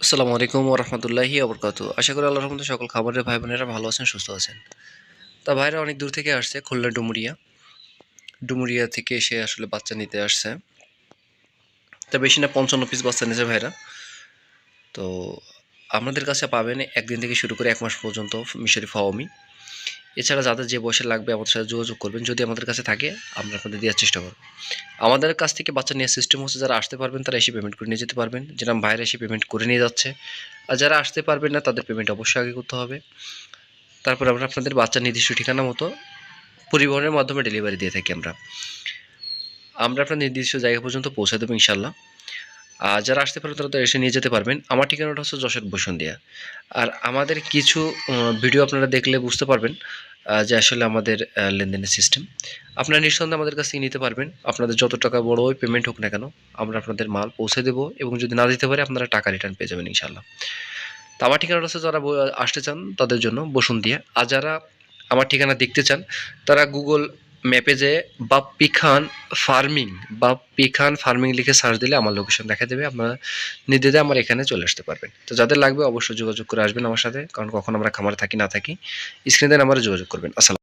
আসসালামু আলাইকুম ওরহমতুল্লাহি আবরকাত আশা করি আল্লাহর রহমতে সকল খাবারের ভাই বোনেরা ভালো আছেন, সুস্থ আছেন। তা ভাইরা অনেক দূর থেকে আসছে, খুলনা ডুমুরিয়া। ডুমুরিয়া থেকে এসে আসলে বাচ্চা নিতে আসছে। তা বেশি না, পঞ্চান্ন পিস বাচ্চা নিয়েছে ভাইরা। তো আমাদের কাছে পাবেন একদিন থেকে শুরু করে এক মাস পর্যন্ত মিশরি ফাওমি এছাড়া যাদের যে বয়সে লাগবে আমাদের সাথে যোগাযোগ করবেন। যদি আমাদের কাছে থাকে, আমরা আপনাদের দেওয়ার চেষ্টা করব। আমাদের কাছ থেকে বাচ্চা নেওয়ার সিস্টেম হচ্ছে যারা আসতে পারবেন, তারা এসে পেমেন্ট করে নিয়ে যেতে পারবেন। যেরকম বাইরে এসে পেমেন্ট করে নিয়ে যাচ্ছে। আর যারা আসতে পারবেন না, তাদের পেমেন্ট অবশ্যই আগে করতে হবে। তারপর আমরা আপনাদের বাচ্চার নির্দিষ্ট ঠিকানা মতো পরিবহনের মাধ্যমে ডেলিভারি দিয়ে থাকি আমরা। আমরা আপনার নির্দিষ্ট জায়গা পর্যন্ত পৌঁছে দেবো ইনশাল্লাহ যারা আসতে পারবেন তারা তো এসে নিয়ে যেতে পারবেন। আমার ঠিকানাটা হচ্ছে যশোর বসুন্দিয়া আর আমাদের কিছু ভিডিও আপনারা দেখলে বুঝতে পারবেন যে আসলে আমাদের লেনদেনের সিস্টেম আপনারা নিঃসন্দেহে আমাদের কাছ থেকে নিতে পারবেন। আপনাদের যত টাকা বড় পেমেন্ট হোক না কেন, আমরা আপনাদের মাল পৌঁছে দেবো এবং যদি না দিতে পারি, আপনারা টাকা রিটার্ন পেয়ে যাবেন ইনশাল্লাহ তো আমার ঠিকানাটা হচ্ছে যারা আসতে চান, তাদের জন্য বসুন্তিয়া আর যারা আমার ঠিকানা দেখতে চান, তারা গুগল ম্যাপে যে বা পিখান ফার্মিং বা পিখান ফার্মিং লিখে সার্চ দিলে আমার লোকেশন দেখা দেবে, আপনারা নির্দেশে আমার এখানে চলে আসতে পারবেন। তো যাদের লাগবে অবশ্যই যোগাযোগ করে আসবেন আমার সাথে, কারণ কখন আমরা খামারে থাকি, না থাকি স্ক্রিনে নাম্বারে যোগাযোগ করবেন। আসসালাম